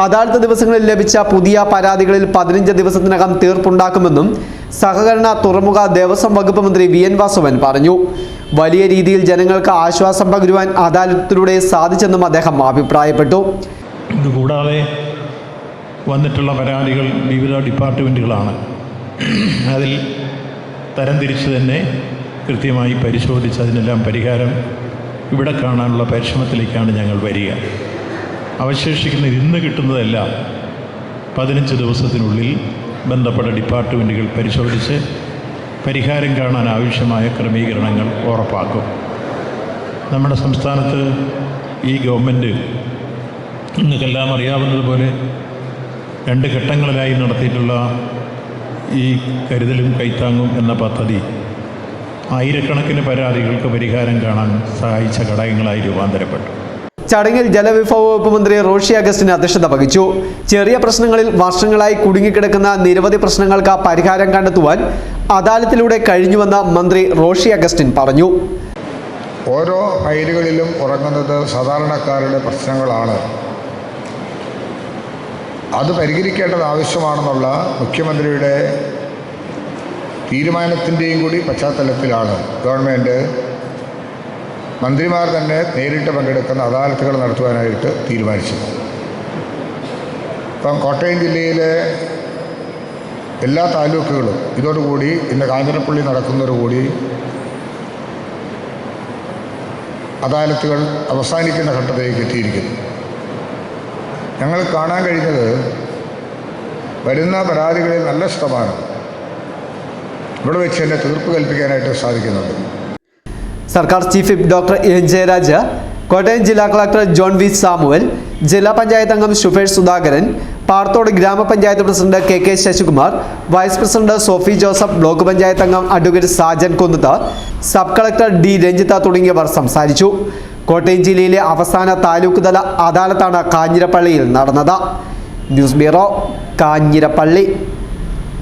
അദാലത്ത് ദിവസങ്ങളിൽ ലഭിച്ച പുതിയ പരാതികളിൽ പതിനഞ്ച് ദിവസത്തിനകം തീർപ്പുണ്ടാക്കുമെന്നും സഹകരണ തുറമുഖ ദേവസ്വം വകുപ്പ് മന്ത്രി വി എൻ വാസവൻ പറഞ്ഞു. വലിയ രീതിയിൽ ജനങ്ങൾക്ക് ആശ്വാസം പകരുവാൻ അദാലത്തിലൂടെ സാധിച്ചെന്നും അദ്ദേഹം അഭിപ്രായപ്പെട്ടു. ഇതുകൂടാതെ വന്നിട്ടുള്ള പരാതികൾ വിവിധ ഡിപ്പാർട്ട്മെന്റുകളാണ് അതിൽ തരംതിരിച്ച് തന്നെ കൃത്യമായി പരിശോധിച്ച് അതിനെല്ലാം പരിഹാരം ഇവിടെ കാണാനുള്ള പരിശ്രമത്തിലേക്കാണ് ഞങ്ങൾ വരിക. അവശേഷിക്കുന്ന ഇന്ന് കിട്ടുന്നതെല്ലാം പതിനഞ്ച് ദിവസത്തിനുള്ളിൽ ബന്ധപ്പെട്ട ഡിപ്പാർട്ട്മെന്റുകൾ പരിശോധിച്ച് പരിഹാരം കാണാൻ ആവശ്യമായ ക്രമീകരണങ്ങൾ ഉറപ്പാക്കും. നമ്മുടെ സംസ്ഥാനത്ത് ഈ ഗവൺമെന്റ് നിങ്ങൾക്കെല്ലാം അറിയാവുന്നതുപോലെ രണ്ട് ഘട്ടങ്ങളിലായി നടത്തിയിട്ടുള്ള ഈ കരുതലും കൈത്താങ്ങും എന്ന പദ്ധതി ആയിരക്കണക്കിന് പരാതികൾക്ക് പരിഹാരം കാണാൻ സഹായിച്ച ഘടകങ്ങളായി രൂപാന്തരപ്പെട്ടു. ചടങ്ങിൽ ജലവിഭവ വകുപ്പ് മന്ത്രി റോഷി അഗസ്റ്റിന് അധ്യക്ഷത വഹിച്ചു. ചെറിയ പ്രശ്നങ്ങളിൽ വർഷങ്ങളായി കുടുങ്ങിക്കിടക്കുന്ന നിരവധി പ്രശ്നങ്ങൾക്ക് പരിഹാരം കണ്ടെത്തുവാൻ അദാലത്തിലൂടെ കഴിഞ്ഞുവെന്ന് മന്ത്രി റോഷി അഗസ്റ്റിൻ പറഞ്ഞു. ഓരോ ഫയലുകളിലും ഉറങ്ങുന്നത് സാധാരണക്കാരുടെ പ്രശ്നങ്ങളാണ്. അത് പരിഹരിക്കേണ്ടത് ആവശ്യമാണെന്നുള്ള മുഖ്യമന്ത്രിയുടെ തീരുമാനത്തിന്റെയും കൂടി പശ്ചാത്തലത്തിലാണ്. ഗവൺമെന്റ് മന്ത്രിമാർ തന്നെ നേരിട്ട് പങ്കെടുക്കുന്ന അദാലത്തുകൾ നടത്തുവാനായിട്ട് തീരുമാനിച്ചു. ഇപ്പം കോട്ടയം ജില്ലയിലെ എല്ലാ താലൂക്കുകളും ഇതോടുകൂടി ഇന്ന് കാഞ്ഞിരപ്പള്ളി നടക്കുന്നതോടുകൂടി അദാലത്തുകൾ അവസാനിക്കുന്ന ഘട്ടത്തിലേക്ക് എത്തിയിരിക്കുന്നു. ഞങ്ങൾ കാണാൻ കഴിഞ്ഞത് വരുന്ന പരാതികളിൽ നല്ല ശതമാനം ഇവിടെ വെച്ച് തന്നെ തീർപ്പ് കൽപ്പിക്കാനായിട്ട് സാധിക്കുന്നുണ്ട്. സർക്കാർ chief whip doctor N Jayaraj Kottayam ജില്ലാ കളക്ടർ ജോൺ വി സാമുവൽ ജില്ലാ പഞ്ചായത്ത് അംഗം ഷുഫേഷ് സുധാകരൻ പാർത്തോട് ഗ്രാമപഞ്ചായത്ത് president K K Sasikumar vice president Sophie Joseph block panchayat അംഗം advocate Sajan Kunnath sub collector D Ranjith തുടങ്ങിയവർ സംസാരിച്ചു. കോട്ടയം ജില്ലയിലെ അവസാന താലൂക്ക് തല അദാലത്താണ് കാഞ്ഞിരപ്പള്ളിയിൽ നടന്നത്. News bureau Kanjirappally.